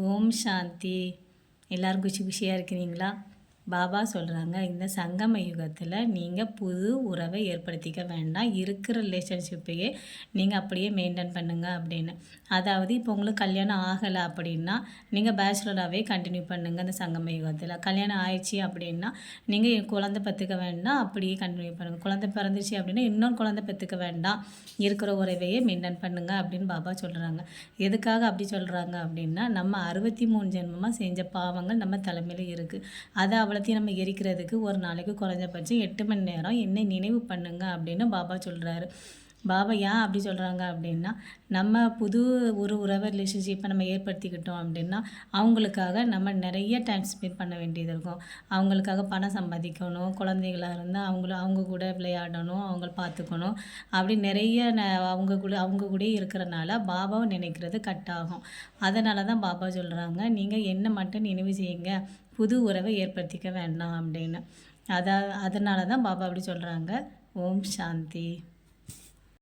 ஓம் சாந்தி. எல்லோரும் குஷி குஷியாக இருக்கிறீங்களா? பாபா சொல்கிறாங்க இந்த சங்கம யுகத்தில் நீங்கள் புது உறவை ஏற்படுத்திக்க வேண்டாம். இருக்கிற ரிலேஷன்ஷிப்பையே நீங்கள் அப்படியே மெயின்டைன் பண்ணுங்க அப்படின்னு. அதாவது இப்போ உங்களுக்கு கல்யாணம் ஆகலை அப்படின்னா நீங்கள் பேச்சுலராகவே கண்டினியூ பண்ணுங்கள் அந்த சங்கம யுகத்தில். கல்யாணம் ஆயிடுச்சு அப்படின்னா நீங்கள் குழந்தை பெற்றுக்க வேண்டாம் அப்படியே கண்டினியூ பண்ணுங்கள் குழந்தை பிறந்துச்சு அப்படின்னா இன்னொரு குழந்தை பெற்றுக்க வேண்டாம். இருக்கிற உறவையே மெயின்டைன் பண்ணுங்கள் அப்படின்னு பாபா சொல்கிறாங்க எதுக்காக அப்படி சொல்கிறாங்க அப்படின்னா நம்ம அறுபத்தி மூணு ஜென்மமாக செஞ்ச பாவங்கள் நம்ம தலைமையில் இருக்குது அதை அவ்வளோத்தையும் நம்ம எரிக்கிறதுக்கு ஒரு நாளைக்கு குறைஞ்சபட்சம் எட்டு மணி நேரம் என்னை நினைவு பண்ணுங்க அப்படின்னு பாபா சொல்கிறாரு பாபா ஏன் அப்படி சொல்கிறாங்க அப்படின்னா நம்ம புது ஒரு உறவு ரிலேஷன்ஷிப்பை நம்ம ஏற்படுத்திக்கிட்டோம் அப்படின்னா அவங்களுக்காக நம்ம நிறைய டைம் ஸ்பெண்ட் பண்ண வேண்டியது இருக்கும். அவங்களுக்காக பணம் சம்பாதிக்கணும் குழந்தைகளாக இருந்தால் அவங்கள அவங்க கூட விளையாடணும் அவங்கள பார்த்துக்கணும். அப்படி நிறைய ந அவங்க கூட அவங்க கூட இருக்கிறனால பாபாவை நினைக்கிறது கட் ஆகும். அதனால தான் பாபா சொல்கிறாங்க நீங்கள் என்ன மட்டும் நினைவு செய்யுங்க புது உறவை ஏற்படுத்திக்க வேண்டாம் அப்படின்னு. அதா அதனால தான் பாபா அப்படி சொல்கிறாங்க ஓம் சாந்தி.